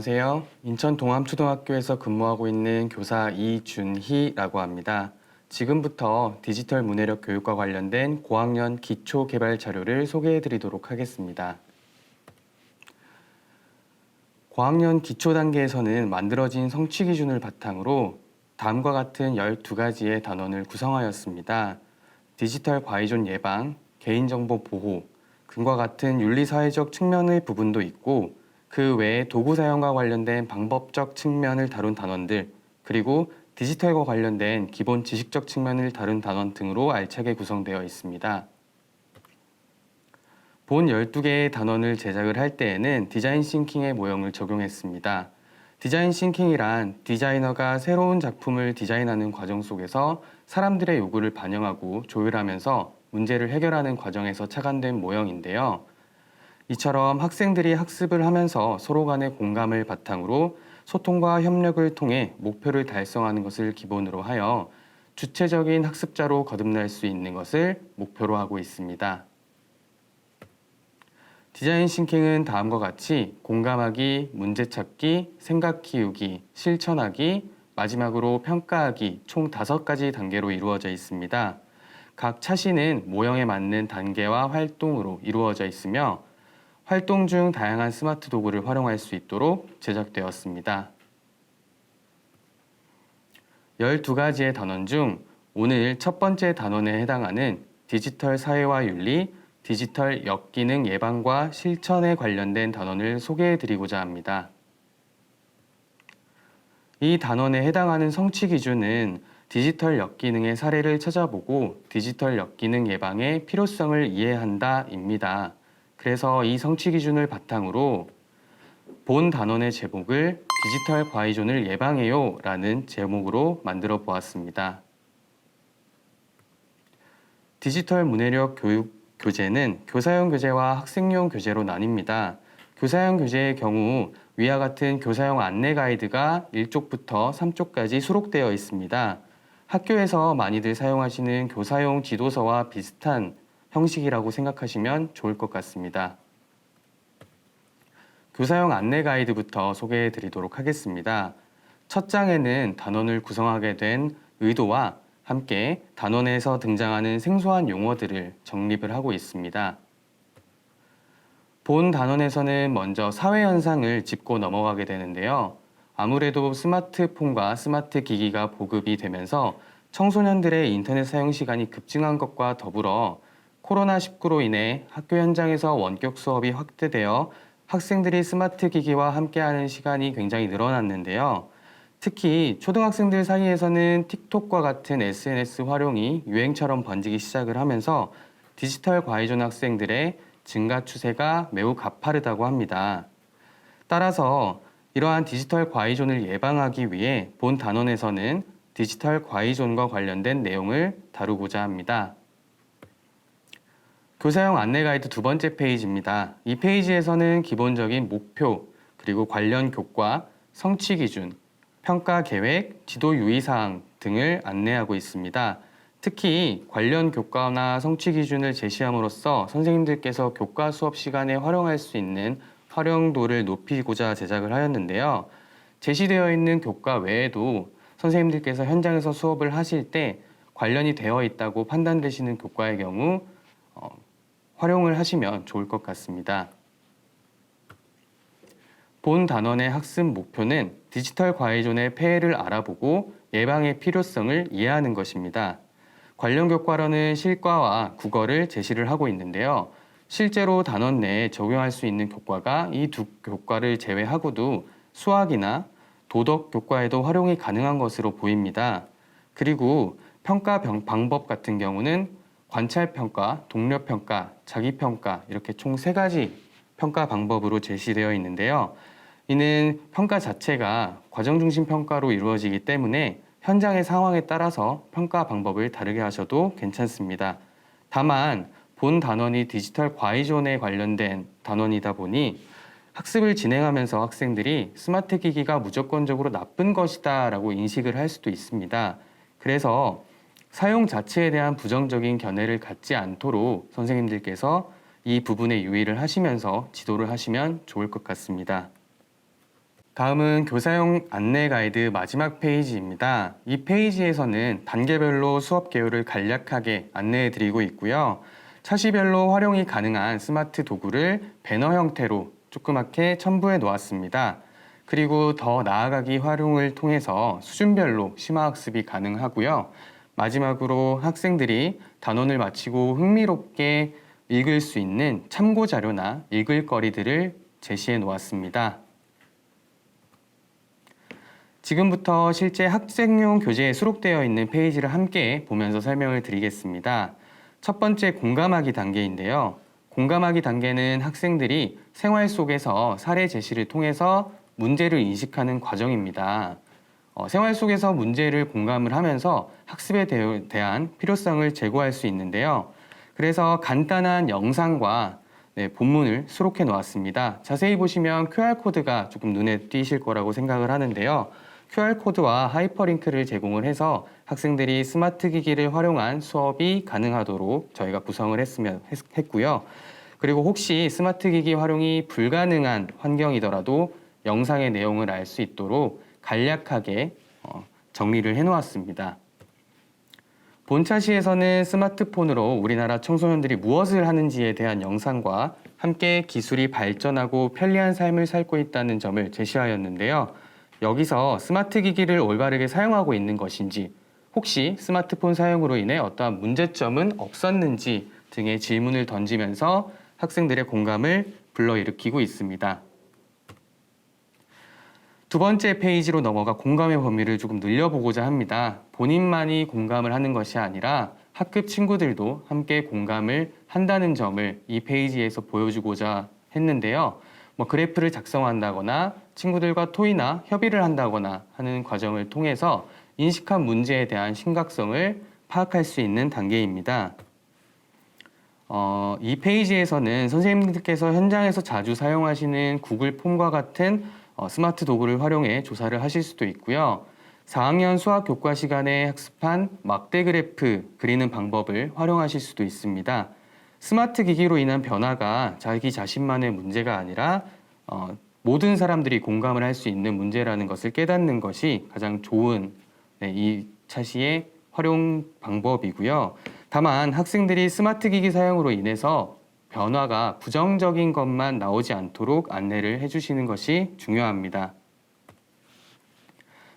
안녕하세요. 인천 동암초등학교에서 근무하고 있는 교사 이준희라고 합니다. 지금부터 디지털 문해력 교육과 관련된 고학년 기초 개발 자료를 소개해 드리도록 하겠습니다. 고학년 기초 단계에서는 만들어진 성취 기준을 바탕으로 다음과 같은 12가지의 단원을 구성하였습니다. 디지털 과의존 예방, 개인정보 보호, 등과 같은 윤리사회적 측면의 부분도 있고 그 외에 도구 사용과 관련된 방법적 측면을 다룬 단원들 그리고 디지털과 관련된 기본 지식적 측면을 다룬 단원 등으로 알차게 구성되어 있습니다. 본 12개의 단원을 제작을 할 때에는 디자인 싱킹의 모형을 적용했습니다. 디자인 싱킹이란 디자이너가 새로운 작품을 디자인하는 과정 속에서 사람들의 요구를 반영하고 조율하면서 문제를 해결하는 과정에서 착안된 모형인데요. 이처럼 학생들이 학습을 하면서 서로 간의 공감을 바탕으로 소통과 협력을 통해 목표를 달성하는 것을 기본으로 하여 주체적인 학습자로 거듭날 수 있는 것을 목표로 하고 있습니다. 디자인 싱킹은 다음과 같이 공감하기, 문제 찾기, 생각 키우기, 실천하기, 마지막으로 평가하기 총 다섯 가지 단계로 이루어져 있습니다. 각 차시는 모형에 맞는 단계와 활동으로 이루어져 있으며 활동 중 다양한 스마트 도구를 활용할 수 있도록 제작되었습니다. 12가지의 단원 중 오늘 첫 번째 단원에 해당하는 디지털 사회와 윤리, 디지털 역기능 예방과 실천에 관련된 단원을 소개해 드리고자 합니다. 이 단원에 해당하는 성취 기준은 디지털 역기능의 사례를 찾아보고 디지털 역기능 예방의 필요성을 이해한다입니다. 그래서 이 성취 기준을 바탕으로 본 단원의 제목을 디지털 과의존을 예방해요 라는 제목으로 만들어 보았습니다. 디지털 문해력 교육 교재는 교사용 교재와 학생용 교재로 나뉩니다. 교사용 교재의 경우 위와 같은 교사용 안내 가이드가 1쪽부터 3쪽까지 수록되어 있습니다. 학교에서 많이들 사용하시는 교사용 지도서와 비슷한 형식이라고 생각하시면 좋을 것 같습니다. 교사용 안내 가이드부터 소개해 드리도록 하겠습니다. 첫 장에는 단원을 구성하게 된 의도와 함께 단원에서 등장하는 생소한 용어들을 정립을 하고 있습니다. 본 단원에서는 먼저 사회 현상을 짚고 넘어가게 되는데요. 아무래도 스마트폰과 스마트 기기가 보급이 되면서 청소년들의 인터넷 사용 시간이 급증한 것과 더불어 코로나19로 인해 학교 현장에서 원격 수업이 확대되어 학생들이 스마트 기기와 함께하는 시간이 굉장히 늘어났는데요. 특히 초등학생들 사이에서는 틱톡과 같은 SNS 활용이 유행처럼 번지기 시작을 하면서 디지털 과의존 학생들의 증가 추세가 매우 가파르다고 합니다. 따라서 이러한 디지털 과의존을 예방하기 위해 본 단원에서는 디지털 과의존과 관련된 내용을 다루고자 합니다. 교사용 안내 가이드 두 번째 페이지입니다. 이 페이지에서는 기본적인 목표, 그리고 관련 교과, 성취 기준, 평가 계획, 지도 유의 사항 등을 안내하고 있습니다. 특히 관련 교과나 성취 기준을 제시함으로써 선생님들께서 교과 수업 시간에 활용할 수 있는 활용도를 높이고자 제작을 하였는데요. 제시되어 있는 교과 외에도 선생님들께서 현장에서 수업을 하실 때 관련이 되어 있다고 판단되시는 교과의 경우 어, 활용을 하시면 좋을 것 같습니다. 본 단원의 학습 목표는 디지털 과외존의 폐해를 알아보고 예방의 필요성을 이해하는 것입니다. 관련 교과로는 실과와 국어를 제시를 하고 있는데요. 실제로 단원 내에 적용할 수 있는 교과가 이 두 교과를 제외하고도 수학이나 도덕 교과에도 활용이 가능한 것으로 보입니다. 그리고 평가 방법 같은 경우는 관찰 평가, 동료 평가, 자기 평가 이렇게 총 세 가지 평가 방법으로 제시되어 있는데요. 이는 평가 자체가 과정 중심 평가로 이루어지기 때문에 현장의 상황에 따라서 평가 방법을 다르게 하셔도 괜찮습니다. 다만 본 단원이 디지털 과의존에 관련된 단원이다 보니 학습을 진행하면서 학생들이 스마트 기기가 무조건적으로 나쁜 것이다 라고 인식을 할 수도 있습니다. 그래서 사용 자체에 대한 부정적인 견해를 갖지 않도록 선생님들께서 이 부분에 유의를 하시면서 지도를 하시면 좋을 것 같습니다. 다음은 교사용 안내 가이드 마지막 페이지입니다. 이 페이지에서는 단계별로 수업 개요를 간략하게 안내해 드리고 있고요. 차시별로 활용이 가능한 스마트 도구를 배너 형태로 조그맣게 첨부해 놓았습니다. 그리고 더 나아가기 활용을 통해서 수준별로 심화학습이 가능하고요. 마지막으로 학생들이 단원을 마치고 흥미롭게 읽을 수 있는 참고 자료나 읽을 거리들을 제시해 놓았습니다. 지금부터 실제 학생용 교재에 수록되어 있는 페이지를 함께 보면서 설명을 드리겠습니다. 첫 번째 공감하기 단계인데요. 공감하기 단계는 학생들이 생활 속에서 사례 제시를 통해서 문제를 인식하는 과정입니다. 어, 생활 속에서 문제를 공감을 하면서 학습에 대- 대한 필요성을 제고할 수 있는데요. 그래서 간단한 영상과 네, 본문을 수록해 놓았습니다. 자세히 보시면 QR코드가 조금 눈에 띄실 거라고 생각을 하는데요. QR코드와 하이퍼링크를 제공을 해서 학생들이 스마트 기기를 활용한 수업이 가능하도록 저희가 구성을 했으면 했, 했고요. 그리고 혹시 스마트 기기 활용이 불가능한 환경이더라도 영상의 내용을 알 수 있도록 간략하게 어, 정리를 해 놓았습니다. 본차시에서는 스마트폰으로 우리나라 청소년들이 무엇을 하는지에 대한 영상과 함께 기술이 발전하고 편리한 삶을 살고 있다는 점을 제시하였는데요. 여기서 스마트 기기를 올바르게 사용하고 있는 것인지, 혹시 스마트폰 사용으로 인해 어떠한 문제점은 없었는지 등의 질문을 던지면서 학생들의 공감을 불러일으키고 있습니다. 두 번째 페이지로 넘어가 공감의 범위를 조금 늘려보고자 합니다. 본인만이 공감을 하는 것이 아니라 학급 친구들도 함께 공감을 한다는 점을 이 페이지에서 보여주고자 했는데요. 뭐 그래프를 작성한다거나 친구들과 토의나 협의를 한다거나 하는 과정을 통해서 인식한 문제에 대한 심각성을 파악할 수 있는 단계입니다. 어, 이 페이지에서는 선생님들께서 현장에서 자주 사용하시는 구글 폼과 같은 어, 스마트 도구를 활용해 조사를 하실 수도 있고요. 4학년 수학 교과 시간에 학습한 막대 그래프 그리는 방법을 활용하실 수도 있습니다. 스마트 기기로 인한 변화가 자기 자신만의 문제가 아니라 어, 모든 사람들이 공감을 할 수 있는 문제라는 것을 깨닫는 것이 가장 좋은 네, 이 차시의 활용 방법이고요. 다만 학생들이 스마트 기기 사용으로 인해서 변화가 부정적인 것만 나오지 않도록 안내를 해주시는 것이 중요합니다.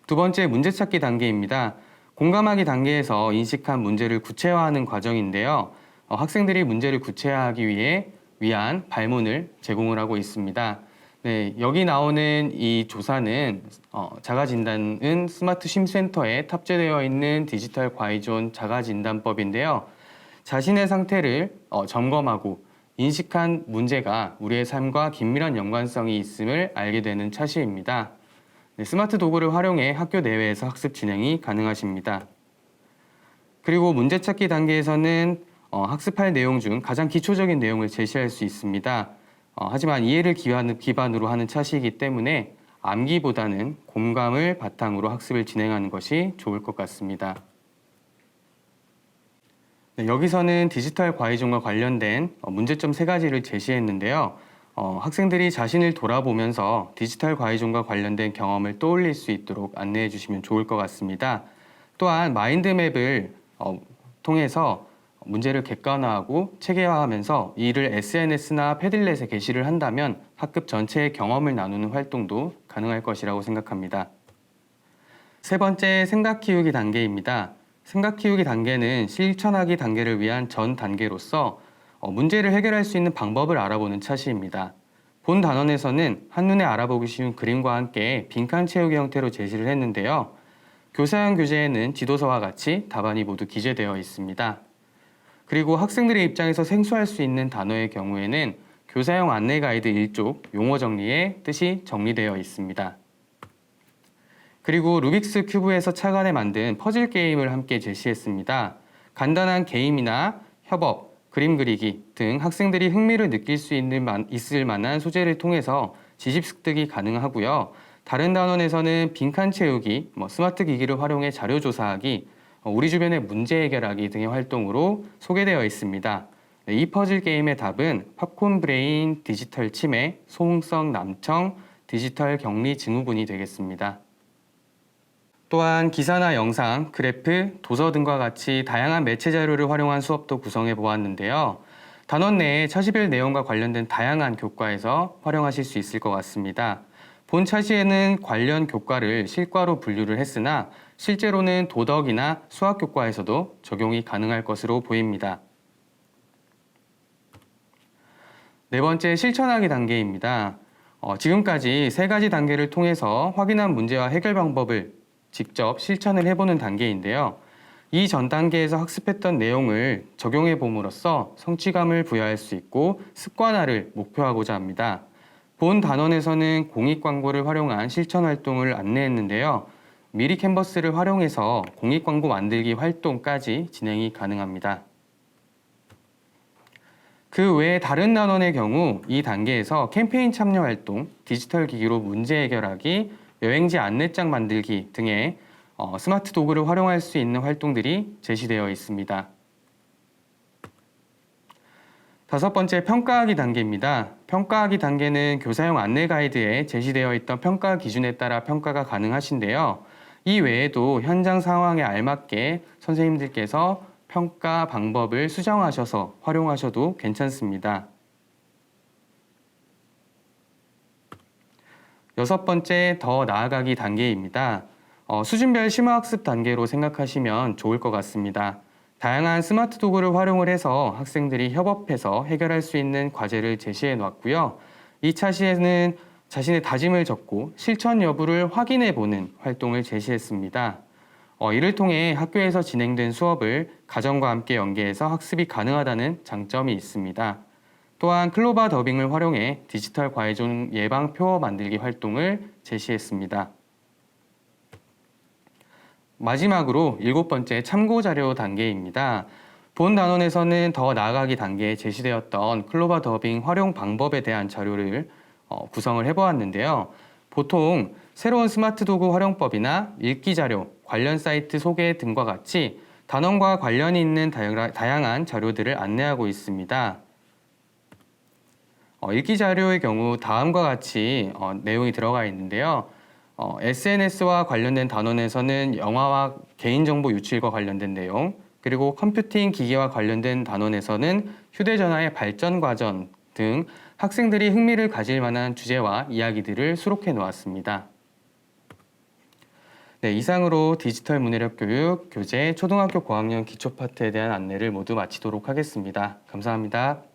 두 번째 문제 찾기 단계입니다. 공감하기 단계에서 인식한 문제를 구체화하는 과정인데요. 어, 학생들이 문제를 구체화하기 위해 위한 발문을 제공을 하고 있습니다. 네, 여기 나오는 이 조사는 어, 자가진단은 스마트 심센터에 탑재되어 있는 디지털 과이존 자가진단법인데요. 자신의 상태를 어, 점검하고 인식한 문제가 우리의 삶과 긴밀한 연관성이 있음을 알게 되는 차시입니다. 네, 스마트 도구를 활용해 학교 내외에서 학습 진행이 가능하십니다. 그리고 문제 찾기 단계에서는 어, 학습할 내용 중 가장 기초적인 내용을 제시할 수 있습니다. 어, 하지만 이해를 기반, 기반으로 하는 차시이기 때문에 암기보다는 공감을 바탕으로 학습을 진행하는 것이 좋을 것 같습니다. 네, 여기서는 디지털 과외존과 관련된 어, 문제점 세 가지를 제시했는데요. 어, 학생들이 자신을 돌아보면서 디지털 과외존과 관련된 경험을 떠올릴 수 있도록 안내해 주시면 좋을 것 같습니다. 또한 마인드맵을 어, 통해서 문제를 객관화하고 체계화하면서 이를 SNS나 패들렛에 게시를 한다면 학급 전체의 경험을 나누는 활동도 가능할 것이라고 생각합니다. 세 번째 생각 키우기 단계입니다. 생각 키우기 단계는 실천하기 단계를 위한 전 단계로서 어, 문제를 해결할 수 있는 방법을 알아보는 차시입니다. 본 단원에서는 한눈에 알아보기 쉬운 그림과 함께 빈칸 채우기 형태로 제시를 했는데요. 교사형 교재에는 지도서와 같이 답안이 모두 기재되어 있습니다. 그리고 학생들의 입장에서 생소할 수 있는 단어의 경우에는 교사용 안내 가이드 1쪽 용어 정리에 뜻이 정리되어 있습니다. 그리고 루빅스 큐브에서 차관에 만든 퍼즐 게임을 함께 제시했습니다. 간단한 게임이나 협업, 그림 그리기 등 학생들이 흥미를 느낄 수 있는 만, 있을 만한 소재를 통해서 지식 습득이 가능하고요. 다른 단원에서는 빈칸 채우기, 뭐 스마트 기기를 활용해 자료 조사하기, 어, 우리 주변의 문제 해결하기 등의 활동으로 소개되어 있습니다. 네, 이 퍼즐 게임의 답은 팝콘 브레인, 디지털 치매, 소음성 남청, 디지털 격리 증후군이 되겠습니다. 또한 기사나 영상, 그래프, 도서 등과 같이 다양한 매체 자료를 활용한 수업도 구성해 보았는데요. 단원 내에 차시별 내용과 관련된 다양한 교과에서 활용하실 수 있을 것 같습니다. 본 차시에는 관련 교과를 실과로 분류를 했으나 실제로는 도덕이나 수학 교과에서도 적용이 가능할 것으로 보입니다. 네 번째 실천하기 단계입니다. 어, 지금까지 세 가지 단계를 통해서 확인한 문제와 해결 방법을 직접 실천을 해보는 단계인데요. 이 전 단계에서 학습했던 내용을 적용해 봄으로써 성취감을 부여할 수 있고 습관화를 목표하고자 합니다. 본 단원에서는 공익 광고를 활용한 실천 활동을 안내했는데요. 미리 캔버스를 활용해서 공익 광고 만들기 활동까지 진행이 가능합니다. 그 외에 다른 단원의 경우 이 단계에서 캠페인 참여 활동, 디지털 기기로 문제 해결하기, 여행지 안내장 만들기 등의 어, 스마트 도구를 활용할 수 있는 활동들이 제시되어 있습니다. 다섯 번째 평가하기 단계입니다. 평가하기 단계는 교사용 안내 가이드에 제시되어 있던 평가 기준에 따라 평가가 가능하신데요. 이 외에도 현장 상황에 알맞게 선생님들께서 평가 방법을 수정하셔서 활용하셔도 괜찮습니다. 여섯 번째 더 나아가기 단계입니다. 어, 수준별 심화학습 단계로 생각하시면 좋을 것 같습니다. 다양한 스마트 도구를 활용을 해서 학생들이 협업해서 해결할 수 있는 과제를 제시해 놓았고요. 이 차시에는 자신의 다짐을 적고 실천 여부를 확인해 보는 활동을 제시했습니다. 어, 이를 통해 학교에서 진행된 수업을 가정과 함께 연계해서 학습이 가능하다는 장점이 있습니다. 또한 클로바 더빙을 활용해 디지털 과외종 예방 표어 만들기 활동을 제시했습니다. 마지막으로 일곱 번째 참고 자료 단계입니다. 본 단원에서는 더 나아가기 단계에 제시되었던 클로바 더빙 활용 방법에 대한 자료를 어, 구성을 해보았는데요. 보통 새로운 스마트 도구 활용법이나 읽기 자료, 관련 사이트 소개 등과 같이 단원과 관련이 있는 다양한 자료들을 안내하고 있습니다. 어, 읽기 자료의 경우 다음과 같이 어, 내용이 들어가 있는데요. 어, SNS와 관련된 단원에서는 영화와 개인정보 유출과 관련된 내용, 그리고 컴퓨팅 기기와 관련된 단원에서는 휴대전화의 발전 과정 등 학생들이 흥미를 가질 만한 주제와 이야기들을 수록해 놓았습니다. 네, 이상으로 디지털 문해력 교육 교재 초등학교 고학년 기초 파트에 대한 안내를 모두 마치도록 하겠습니다. 감사합니다.